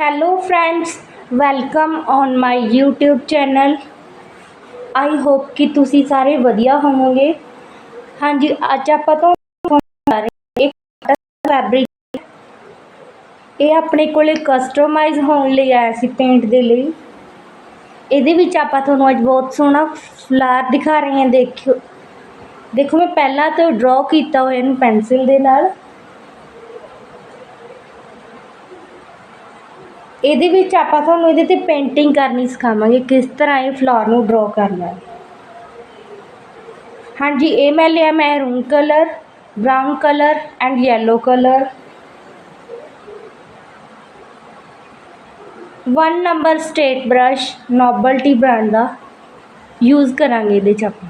hello, friends. Welcome on my youtube channel. I hope ਕਿ ਤੁਸੀਂ ਸਾਰੇ ਵਧੀਆ ਹੋਵੋਗੇ ਹਾਂਜੀ ਅੱਜ ਆਪਾਂ ਤੋਂ ਇੱਕ ਫੈਬਰਿਕ ਇਹ ਆਪਣੇ ਕੋਲੇ ਕਸਟਮਾਈਜ਼ ਹੋਣ ਲਈ ਆਇਆ ਸੀ ਪੇਂਟ ਦੇ ਲਈ ਇਹਦੇ ਵਿੱਚ ਆਪਾਂ ਤੁਹਾਨੂੰ ਅੱਜ ਬਹੁਤ ਸੋਹਣਾ ਫਲਾਰ ਦਿਖਾ ਰਹੇ ਹਾਂ ਦੇਖਿਓ ਦੇਖੋ ਮੈਂ ਪਹਿਲਾਂ ਤਾਂ ਡਰਾ ਕੀਤਾ ਹੋਇਆ ਇਹਨੂੰ ਪੈਨਸਿਲ ਦੇ ਨਾਲ ਇਹਦੇ ਵਿੱਚ ਆਪਾਂ ਤੁਹਾਨੂੰ ਇਹਦੇ ਤੇ ਪੇਂਟਿੰਗ ਕਰਨੀ ਸਿਖਾਵਾਂਗੇ, ਕਿਸ ਤਰ੍ਹਾਂ ਇਹ ਫਲਾਵਰ ਨੂੰ ਡਰਾ ਕਰਨਾ ਹੈ। ਹਾਂਜੀ, ਇਹ ਮੈਂ ਲਿਆ maroon colour brown colour and yellow colour one number state brush nobility brand ਦਾ ਯੂਜ਼ ਕਰਾਂਗੇ ਇਹਦੇ 'ਚ ਆਪਾਂ।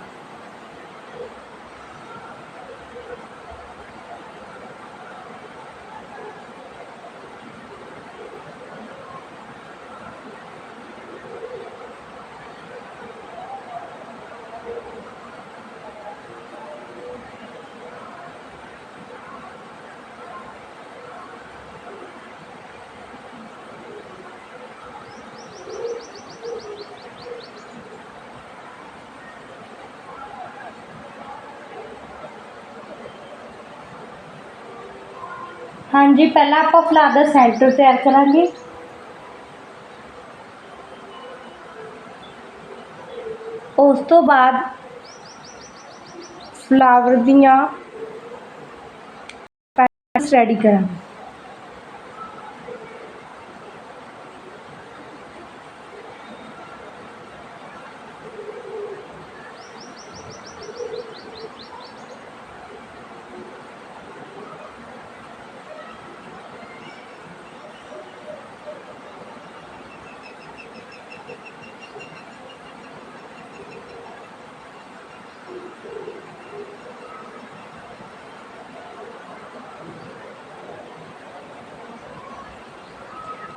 ਹਾਂਜੀ, ਪਹਿਲਾਂ ਆਪਾਂ ਫਲਾਰ ਦਾ ਸੈਂਟਰ ਤਿਆਰ ਕਰਾਂਗੇ। ਉਸ ਤੋਂ ਬਾਅਦ ਫਲਾਵਰ ਦੀਆਂ ਪੈਟਰਨਸ ਰੈਡੀ ਕਰਾਂਗੇ।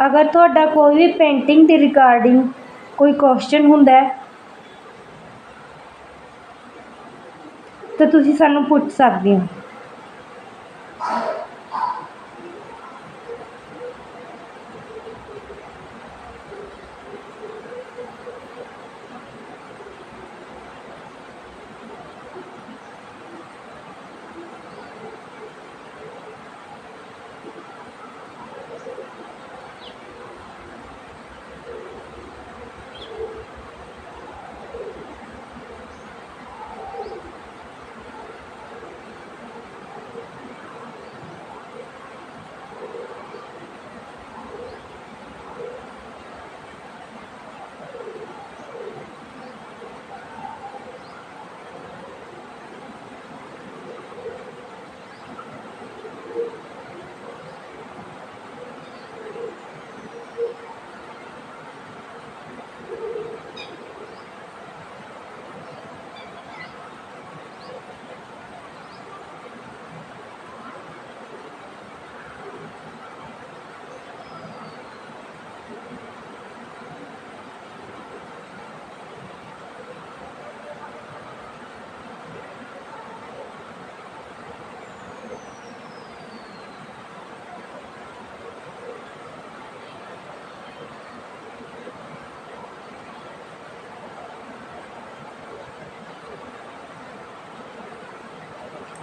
ਅਗਰ ਤੁਹਾਡਾ ਕੋਈ ਵੀ ਪੇਂਟਿੰਗ ਦੇ ਰਿਗਾਰਡਿੰਗ ਕੋਈ ਕੁਐਸਚਨ ਹੁੰਦਾ ਹੈ, ਤਾਂ ਤੁਸੀਂ ਸਾਨੂੰ ਪੁੱਛ ਸਕਦੇ ਹੋ।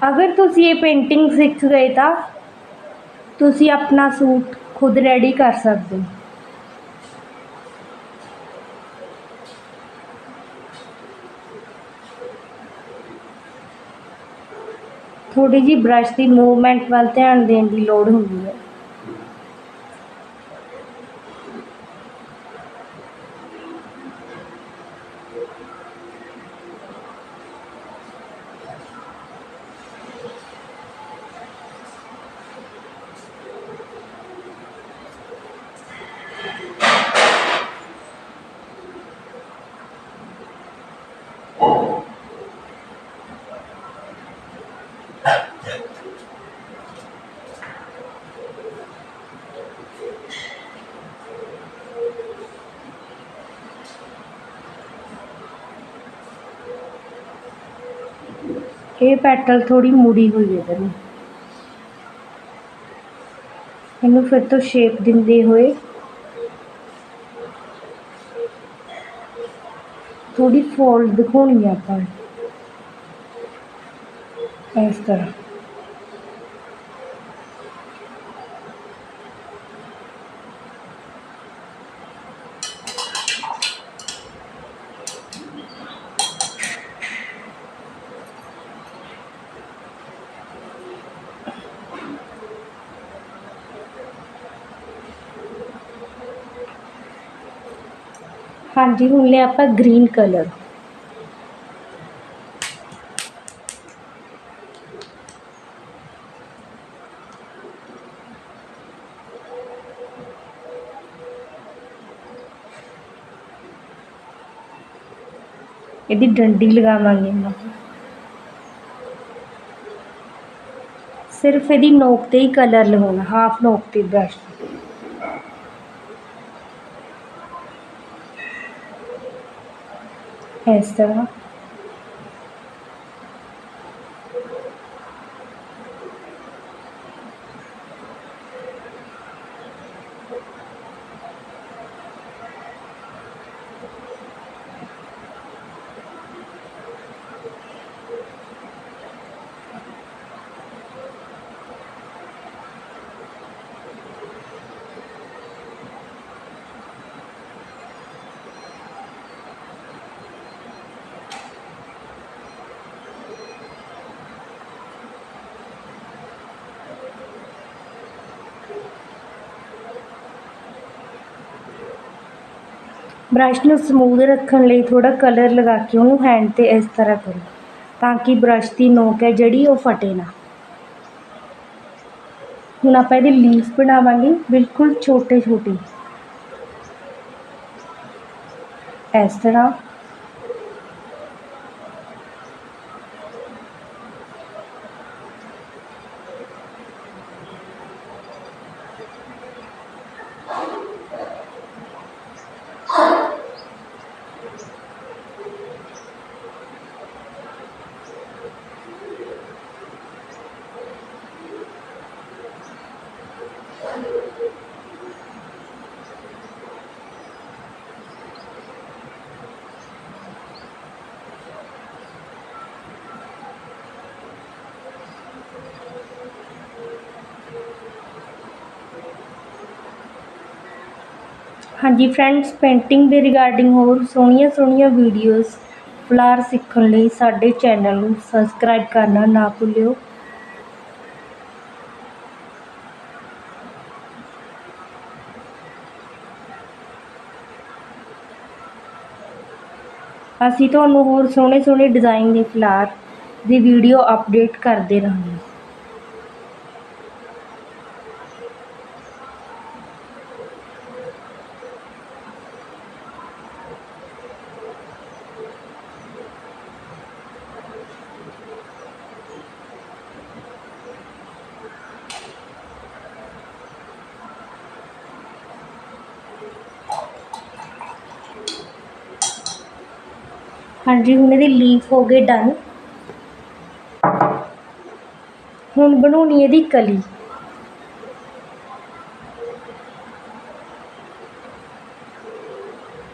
ਅਗਰ ਤੁਸੀਂ ਇਹ ਪੇਂਟਿੰਗ ਸਿੱਖ ਗਏ ਤਾਂ ਤੁਸੀਂ ਆਪਣਾ ਸੂਟ ਖੁਦ ਰੈਡੀ ਕਰ ਸਕਦੇ ਹੋ। ਥੋੜੀ ਜੀ ਬ੍ਰਸ਼ ਦੀ ਮੂਵਮੈਂਟ ਵੱਲ ਧਿਆਨ ਦੇਣ ਦੀ ਲੋੜ ਹੁੰਦੀ ਹੈ। ਇਹ ਪੈਟਲ ਥੋੜੀ ਮੁੜੀ ਹੋਈ ਹੈ ਇਹਦੀ ਇਹਨੂੰ ਫਿਰ ਤੋਂ ਸ਼ੇਪ ਦਿੰਦੇ ਹੋਏ ਥੋੜੀ ਫੋਲਡ ਦਿਖਾਉਣੀ ਆਪਾਂ। ਇਸ ਤਰ੍ਹਾਂ। ਹਾਂਜੀ, ਹੁਣ ਲਿਆ ਆਪਾਂ ਗ੍ਰੀਨ ਕਲਰ ਇਹਦੀ ਡੰਡੀ ਲਗਾਵਾਂਗੇ ਆਪਾਂ। ਸਿਰਫ ਇਹਦੀ ਨੋਕ ਤੇ ਹੀ ਕਲਰ ਲਗਾਉਣਾ ਹਾਫ ਨੋਕ ਤੇ ਬ੍ਰਸ਼ ਇਸ ਬ੍ਰਸ਼ ਨੂੰ ਸਮੂਥ ਰੱਖਣ ਲਈ ਥੋੜਾ ਕਲਰ ਲਗਾ ਕੇ ਉਹਨੂੰ ਹੈਂਡ ਤੇ ਇਸ ਤਰ੍ਹਾਂ ਕਰੋ, ਤਾਂ ਕਿ ਬ੍ਰਸ਼ ਦੀ ਨੋਕ ਹੈ ਜਿਹੜੀ ਉਹ ਫਟੇ ਨਾ। ਹੁਣ ਆਪਾਂ ਇਹਦੇ ਲੀਫ ਬਣਾਵਾਂਗੇ, ਬਿਲਕੁਲ ਛੋਟੇ ਛੋਟੇ ਇਸ ਤਰ੍ਹਾਂ ਹਾਂਜੀ ਫਰੈਂਡਸ ਪੇਂਟਿੰਗ ਦੇ ਰਿਗਾਰਡਿੰਗ ਹੋਰ ਸੋਹਣੀਆਂ ਸੋਹਣੀਆਂ ਵੀਡੀਓਜ਼ ਫਲਾਰ ਸਿੱਖਣ ਲਈ ਸਾਡੇ ਚੈਨਲ ਨੂੰ ਸਬਸਕ੍ਰਾਈਬ ਕਰਨਾ ਨਾ ਭੁੱਲਿਓ। ਅਸੀਂ ਤੁਹਾਨੂੰ ਹੋਰ ਸੋਹਣੇ ਸੋਹਣੇ ਡਿਜ਼ਾਈਨ ਦੇ ਫਲਾਰ ਦੀ ਵੀਡੀਓ ਅਪਡੇਟ ਕਰਦੇ ਰਹਾਂਗੇ। ਹਾਂਜੀ, ਹੁਣ ਇਹਦੇ ਲੀਫ ਹੋ ਗਏ ਡਨ ਹੁਣ ਬਣਾਉਣੀ ਇਹਦੀ ਕਲੀ।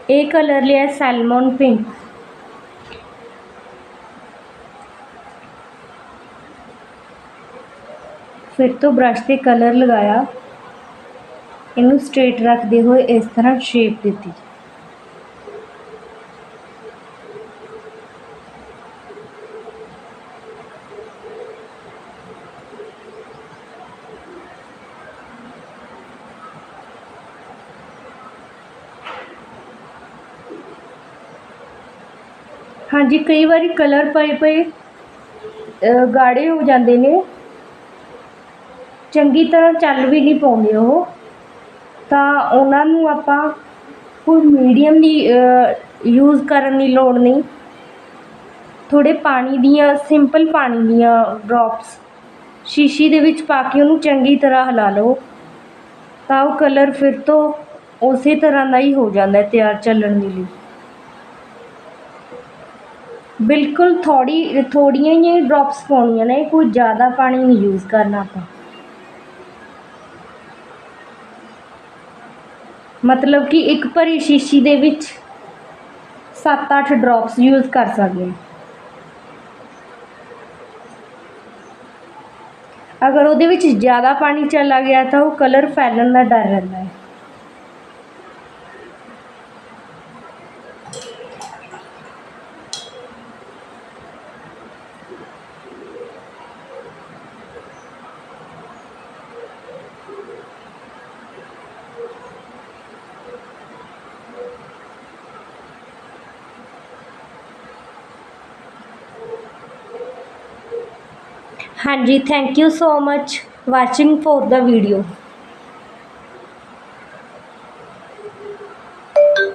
ਇਹ ਕਲਰ ਲਿਆ ਸੈਲਮਨ ਪਿੰਕ ਫਿਰ ਤੋਂ ਬ੍ਰਸ਼ ਤੇ ਕਲਰ ਲਗਾਇਆ। ਇਹਨੂੰ ਸਟ੍ਰੇਟ ਰੱਖਦੇ ਹੋਏ ਇਸ ਤਰ੍ਹਾਂ ਸ਼ੇਪ ਦਿੱਤੀ। ਹਾਂਜੀ, ਕਈ ਵਾਰੀ ਕਲਰ ਪਏ ਪਏ ਗਾੜੇ ਹੋ ਜਾਂਦੇ ਨੇ। ਚੰਗੀ ਤਰ੍ਹਾਂ ਚੱਲ ਵੀ ਨਹੀਂ ਪਾਉਂਦੇ ਉਹ। ਤਾਂ ਉਹਨਾਂ ਨੂੰ ਆਪਾਂ ਕੋਈ ਮੀਡੀਅਮ ਦੀ ਯੂਜ਼ ਕਰਨ ਦੀ ਲੋੜ ਨਹੀਂ। ਥੋੜ੍ਹੇ ਪਾਣੀ ਦੀਆਂ ਸਿੰਪਲ ਪਾਣੀ ਦੀਆਂ ਡ੍ਰੌਪਸ ਸ਼ੀਸ਼ੀ ਦੇ ਵਿੱਚ ਪਾ ਕੇ ਉਹਨੂੰ ਚੰਗੀ ਤਰ੍ਹਾਂ ਹਿਲਾ ਲਓ। ਤਾਂ ਉਹ ਕਲਰ ਫਿਰ ਤੋਂ ਉਸੇ ਤਰ੍ਹਾਂ ਦਾ ਹੀ ਹੋ ਜਾਂਦਾ ਤਿਆਰ ਚੱਲਣ ਦੇ ਲਈ। ਬਿਲਕੁਲ ਥੋੜੀ ਥੋੜੀਆਂ ਹੀ ਡ੍ਰੌਪਸ ਪਾਉਣੀਆਂ ਨੇ, ਕੋਈ ਜ਼ਿਆਦਾ ਪਾਣੀ ਨਹੀਂ ਯੂਜ਼ ਕਰਨਾ ਆਪਾਂ। ਮਤਲਬ ਕਿ ਇੱਕ ਭਰੀ ਸ਼ੀਸ਼ੀ ਦੇ ਵਿੱਚ 7-8 ਡ੍ਰੌਪਸ ਯੂਜ਼ ਕਰ ਸਕਦੇ ਹਾਂ। ਅਗਰ ਉਹਦੇ ਵਿੱਚ ਜ਼ਿਆਦਾ ਪਾਣੀ ਚਲਾ ਗਿਆ ਤਾਂ ਉਹ ਕਲਰ ਫੈਲਣ ਦਾ ਡਰ ਰਹਿੰਦਾ ਹੈ। ਹਾਂਜੀ thank you so much watching for the video